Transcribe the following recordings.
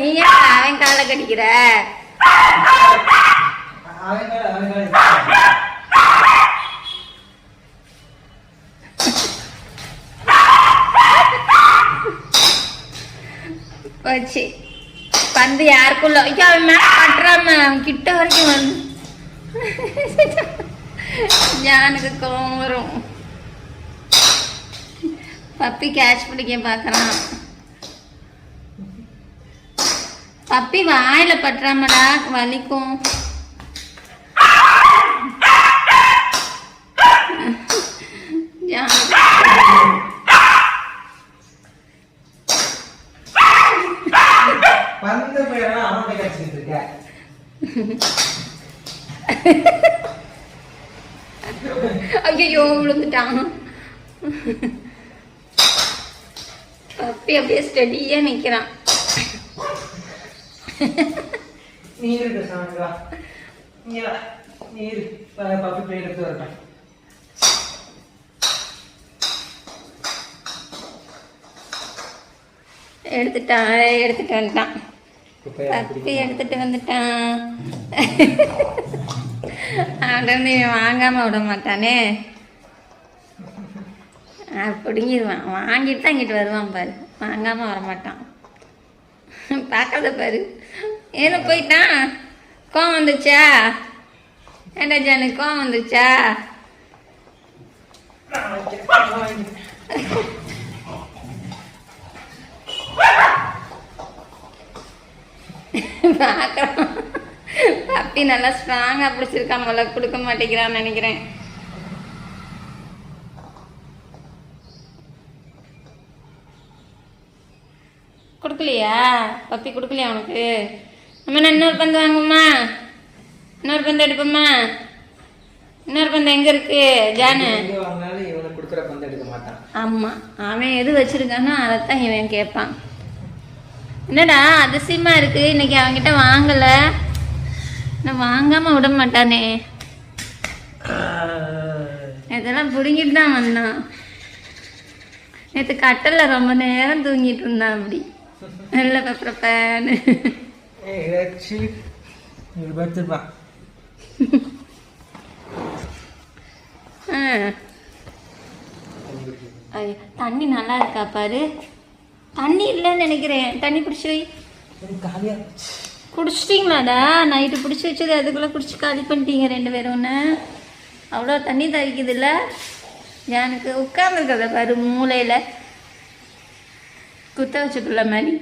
நீ ஏன் அவன் கால கடிக்கிற? வச்சு பந்து யாருக்குள்ள? ஐயோ அவன் மேல பட்டுறாம அவன் கிட்ட வரைக்கும் வந்து. ஞானுக்கு கோவம் வரும். பப்பி கேட்ச் பிடிக்க பார்க்கறான். பப்பி வாயில பட்டுறாமடா வலிக்கும். ஐயோ விழுந்துட்டான். பப்பி அப்படியே ஸ்டடியா நிக்கிறான். நீர் இருக்கு சாமி வா பப்பி பிளேட் எடுத்து வரட்டும் எடுத்துட்டான் எடுத்துட்டு வந்துட்டான் பப்பி எடுத்துட்டு வந்துட்டான் அவன் வாங்காம விட மாட்டானே பிடுங்கிடுவான் வாங்கிட்டு தான் இங்கிட்டு வருவான் பாரு வாங்காம வர மாட்டான் பார்க்கறத பாரு. ஏன்னு போயிட்டான் கோவம் வந்துச்சா ஏண்டா ஜானு கோவம் வந்துச்சா பார்க்குறோம். பப்பி நல்லா ஸ்ட்ராங்காக பிடிச்சிருக்கான் போல கொடுக்க மாட்டேங்கிறான்னு நினைக்கிறேன். கொடுக்கலையா? பப்பி கொடுக்கலையா உனக்கு? அம்மா நான் இன்னொரு பந்து வாங்குமா இன்னொரு பந்து எடுப்போம்மா இன்னொரு பந்து எங்கே இருக்கு? ஜானு. கொடுக்குற பந்து எடுக்க மாட்டான். ஆமாம் அவன் எது வச்சிருக்கானோ அதைத்தான் இவன் கேட்பான். என்னடா அதிசயமா இருக்கு? இன்னைக்கு அவன்கிட்ட வாங்கல. நான் வாங்காம விட மாட்டானே. இதெல்லாம் பிடுங்கிட்டு தான் வந்தான். நேற்று கட்டலில் ரொம்ப நேரம் தூங்கிட்டு இருந்தான் அப்படி. நல்ல லட்சி இங்க படுத்துப்பா தண்ணி நல்லா இருக்கா பாரு? தண்ணி இல்லைன்னு நினைக்கிறேன். தண்ணி பிடிச்சி வை. குடிச்சிட்டிங்களாடா? நைட்டு பிடிச்சி வச்சது அதுக்குள்ளே குடிச்சு காலி பண்ணிட்டீங்க ரெண்டு பேரும் ஒன்று அவ்வளோ தண்ணி தவிக்குதுல்ல எனக்கு உட்காந்துருக்கத பாரு மூளையில். குத்த வச்ச மாதிரி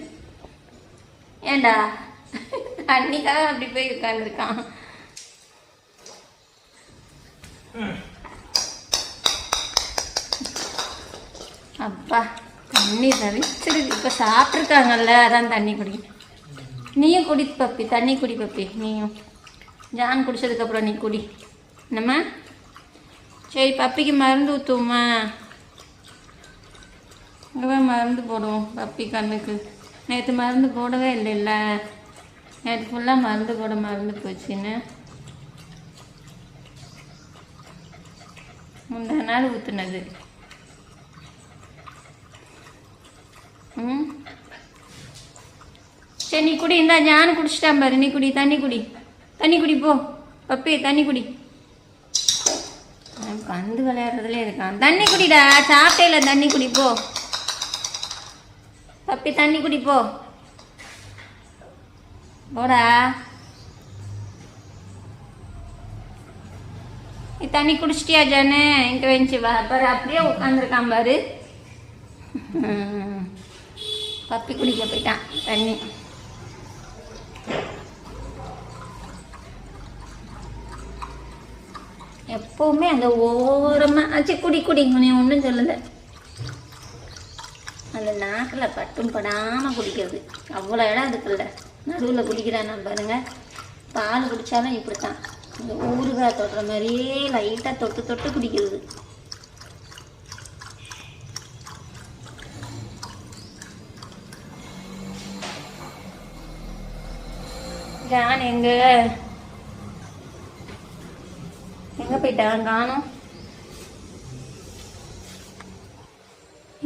ஏண்டா? தண்ணிக்காக அப்படி போய் உட்காந்துருக்கான் அப்பா தண்ணி தவிச்சிருக்கு இப்போ சாப்பிட்ருக்காங்கல்ல அதான் தண்ணி குடி. நீயும் குடி பப்பி தண்ணி குடி பப்பி நீயும். ஜான் குடிச்சதுக்கப்புறம் நீ குடி. என்னம்மா? சரி பப்பிக்கு மருந்து ஊற்றுவோம்மா இங்கே மருந்து போடுவோம் பப்பி கண்ணுக்கு. நேற்று மருந்து போடவே இல்லைல்ல. நேற்று ஃபுல்லாக மருந்து போட மருந்து போச்சுன்னு. முந்தா நாள் ஊற்றுனது ம்? சரி நீ குடி. இந்தா ஜானு குடிச்சிட்டான் பாரு. நீ குடி தண்ணி குடி. தண்ணி குடி போ. பப்பி தண்ணி குடி. கந்து விளையாடுறதுல இருக்கான். தண்ணி குடிடா. சாப்பிட்டேல தண்ணி குடி போ. பப்பி தண்ணி குடிப்போ போ. போடா. நீ தண்ணி குடிச்சிட்டியா ஜானு? இங்கே வெஞ்சு வா. பாரு அப்படியே உட்காந்துருக்கான் பாரு. பப்பி குடிக்க போயிட்டான் தண்ணி. எப்பவுமே அந்த ஓரமா ஆச்சு குடி குடி. நீ ஒன்றும் சொல்லலை. அந்த நாக்கில் பட்டும் படாமல் குடிக்கிறது அவ்வளோ இடம் அதுக்குள்ள நடுவில் குடிக்கிறான் பாருங்க. பால் குடித்தாலும் இப்படித்தான். இந்த ஊறுகாய் தொடுற மாதிரியே லைட்டாக தொட்டு தொட்டு குடிக்கிறது. ஜான் எங்க? எங்க போயிட்டான்? காணும்.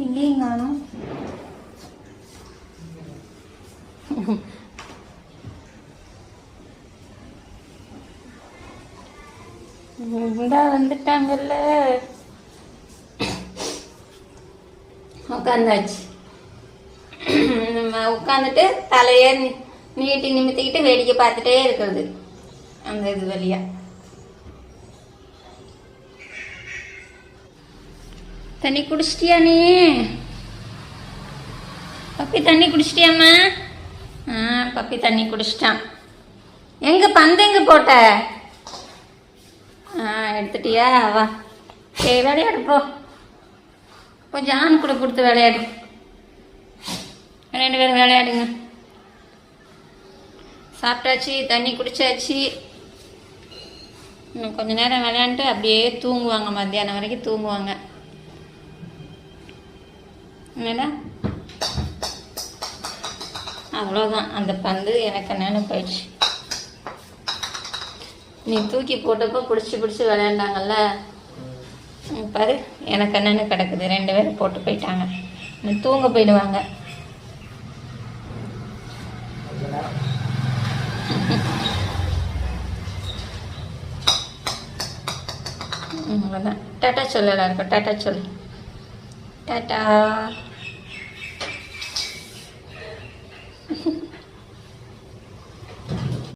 எங்கேயும் காணும் இந்தா வந்துட்டாங்கல்ல. உட்காந்தாச்சு நம்ம உட்காந்துட்டு தலையே நீட்டி நிமித்திக்கிட்டு வேடிக்கை பார்த்துட்டே இருக்கிறது. அந்த இது வழியா. தண்ணி குடிச்சிட்டியா நீ? பப்பி தண்ணி குடிச்சிட்டியாம்மா? ஆ பப்பி தண்ணி குடிச்சிட்டான். எங்கே பந்து எங்கே போட்ட? ஆ எடுத்துட்டியா? வா. சரி விளையாடு போ. கொஞ்சம் ஆண் கூட கொடுத்து விளையாடு. ரெண்டு பேரும் விளையாடுங்க. சாப்பிட்டாச்சு தண்ணி குடிச்சாச்சு. இன்னும் கொஞ்ச நேரம் விளையாண்டுட்டு அப்படியே தூங்குவாங்க மத்தியானம் வரைக்கும் தூங்குவாங்க. என்னடா? அவ்வளோதான் அந்த பந்து எனக்கு என்னென்னு போயிடுச்சு. நீ தூக்கி போட்டப்போ பிடிச்சி பிடிச்சி விளையாண்டாங்கல்ல? பாரு எனக்கு என்னென்னு கிடக்குது. ரெண்டு பேரும் போட்டு போயிட்டாங்க. நீ தூங்க போயிடுவாங்க. அவ்வளோதான் டாட்டா சொல்லலாம் இருக்கும் டாட்டா சொல்லு. டாட்டா